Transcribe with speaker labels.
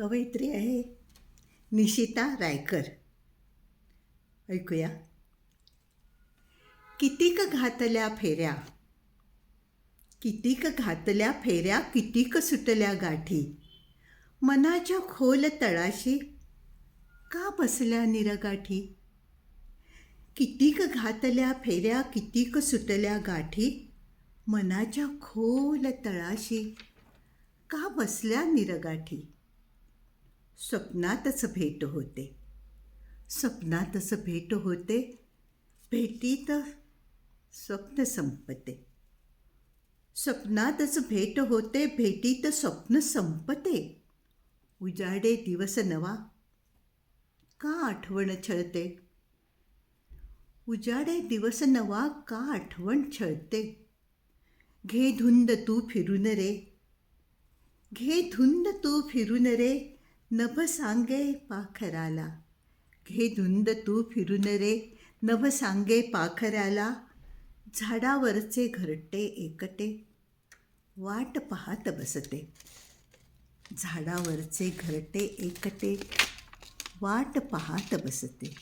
Speaker 1: कवयित्री आहे निशिता रायकर. ऐकूया. कितीक घातल्या फेऱ्या? कितीक घातल्या फेऱ्या कितीक सुटल्या गाठी? मनाच्या खोल तळाशी का बसल्या निरगाठी? कितीक घातल्या फेऱ्या कितीक सुटल्या गाठी? मनाच्या खोल तळाशी का बसल्या निरगाठी? स्वप्नातच भेट होते. स्वप्नातच भेट होते. भेटीत स्वप्न संपते. स्वप्नातच भेट होते भेटीत स्वप्न संपते. उजाडे दिवस नवा. का आठवण छळते? उजाडे दिवस नवा का आठवण छळते? घे धुंद तू फिरून रे. घे धुंद तू फिरून रे. नभ सांगे पाखराला घे धुंद तू फिरून रे नभ सांगे पाखराला झाडावरचे घरटे एकटे वाट पाहत बसते झाडावरचे घरटे एकटे वाट पाहत बसते